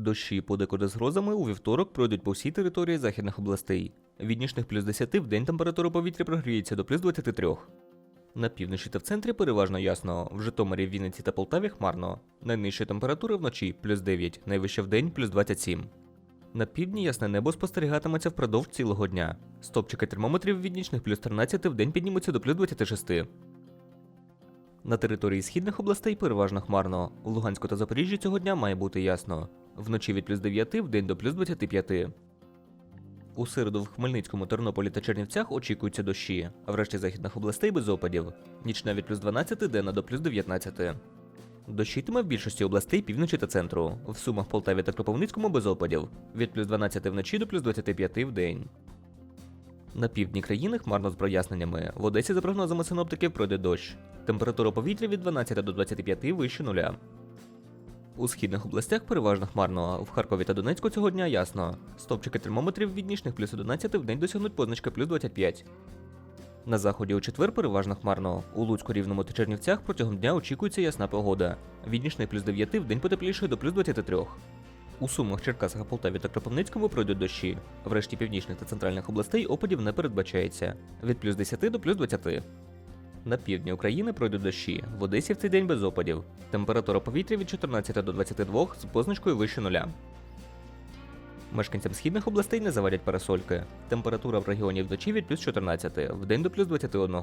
Дощі подекуди з грозами у вівторок пройдуть по всій території західних областей. Від нічних плюс 10 в день температура повітря прогріється до плюс 23. На півночі та в центрі переважно ясно. В Житомирі, Вінниці та Полтаві хмарно. Найнижча температура вночі плюс 9, найвища в день плюс 27. На півдні ясне небо спостерігатиметься впродовж цілого дня. Стопчики термометрів від нічних плюс 13 в день піднімуться до плюс 26. На території східних областей переважно хмарно. У Луганську та Запоріжжі цього дня має бути ясно. Вночі від плюс 9 в до плюс 25. У середу в Хмельницькому, Тернополі та Чернівцях очікуються дощі, а в решті західних областей без опадів. Нічна від плюс 12 денна до плюс 19. Дощитиме в більшості областей півночі та центру. В Сумах, Полтаві та Кропивницькому без опадів. Від плюс 12 вночі до плюс 25 в день. На півдні країни хмарно з проясненнями. В Одесі, за прогнозами синоптиків, пройде дощ. Температура повітря від 12 до 25 вище нуля. У східних областях переважно хмарно. В Харкові та Донецьку цього дня ясно. Стопчики термометрів від нічних плюс 11 в день досягнуть позначки плюс 25. На заході у четвер переважно хмарно. У Луцьку, Рівному та Чернівцях протягом дня очікується ясна погода. Від нічних плюс 9 в день потеплішає до плюс 23. У Сумах, Черкасах, Полтаві та Кропивницькому пройдуть дощі. В решті північних та центральних областей опадів не передбачається від плюс 10 до плюс 20. На півдні України пройдуть дощі. В Одесі в цей день без опадів. Температура повітря від 14 до 22 з позначкою вище нуля. Мешканцям східних областей не завадять парасольки. Температура в регіоні вночі від плюс 14, в день до плюс 21.